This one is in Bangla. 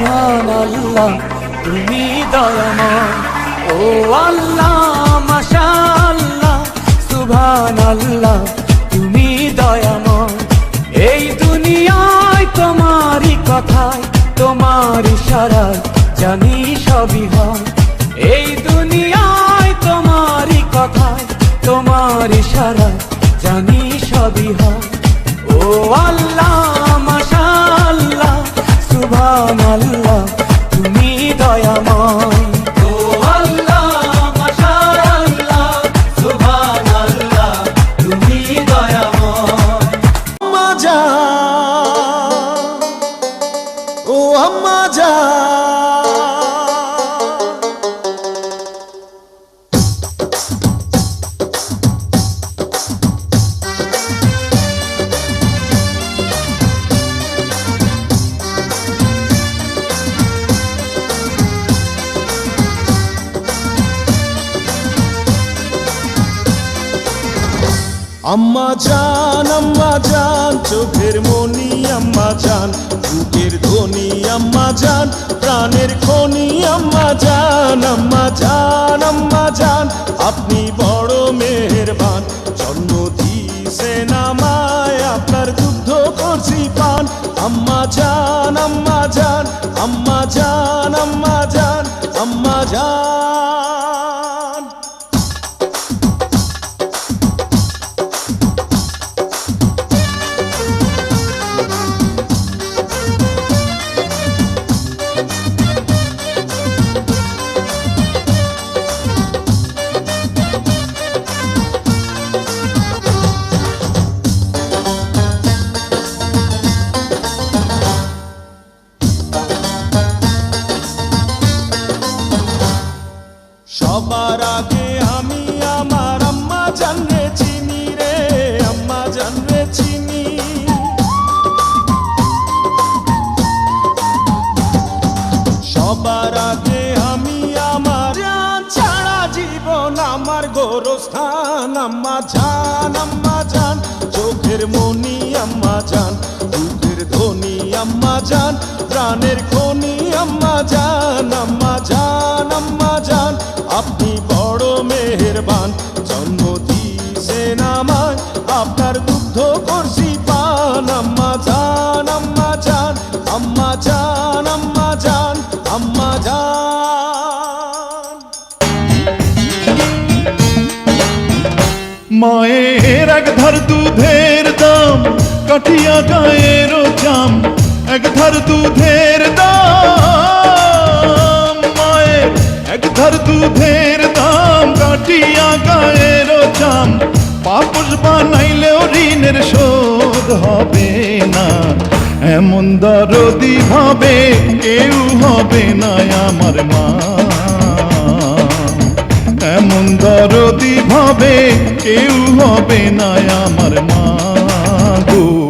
মহান আল্লাহ তুমি দয়াময়। ও আল্লাহ মাশাল্লাহ সুবহান আল্লাহ তুমি দয়াময়। এই দুনিয়ায় তোমারই কথায় তোমার ইশারায় জানি সবই হয়। এই দুনিয়ায় তোমারই কথায় তোমার ইশারায় জানি সবই হয়। ও আল্লাহ জান আম্মা জান আম্মা জান চোখের মনি আম্মা জান ধ্বনি আম্মা জান, প্রাণের খনি, আম্মা জান আম্মা জান আম্মা জান, আপনি বড় মেহেরবান, জন্ম দিয়েছেন আমায় আপনার দুগ্ধ করছি পান আম্মা জান আম্মা জান আম্মা জান আম্মা জান আম্মা জান। সবার আগে আমি আমার আম্মা জানরে চিনি রে, আম্মা জানরে চিনি। সবার আগে আমি আমার ছাড়া জীবন আমার গোরস্থান, আম্মা জান আম্মা জান, চোখের মনি, আম্মা জান আম্মা জান, প্রাণের খনি আম্মা জান আম্মা জান আম্মা জান। আপনি বড় মেহেরবান, জন্ম দিয়েছেন আমায়। আপনার দুগ্ধ করছি পান, আম্মা জান আম্মা জান আম্মা জান আম্মা জান আম্মা জান। মায়ের এক ধার দুধের দাম কাঠিয়া গায়ের চাম এক ধার দুধের দাম মায়ের এক ধার দুধের দাম কাঠিয়া গায়ের চাম। পাপস বানাইলেও ঋণের শোধ হবে না। এমন দরদি ভাবে কেউ হবে না আমার মা। এমন দরদি ভাবে কেউ হবে না আমার মা গো।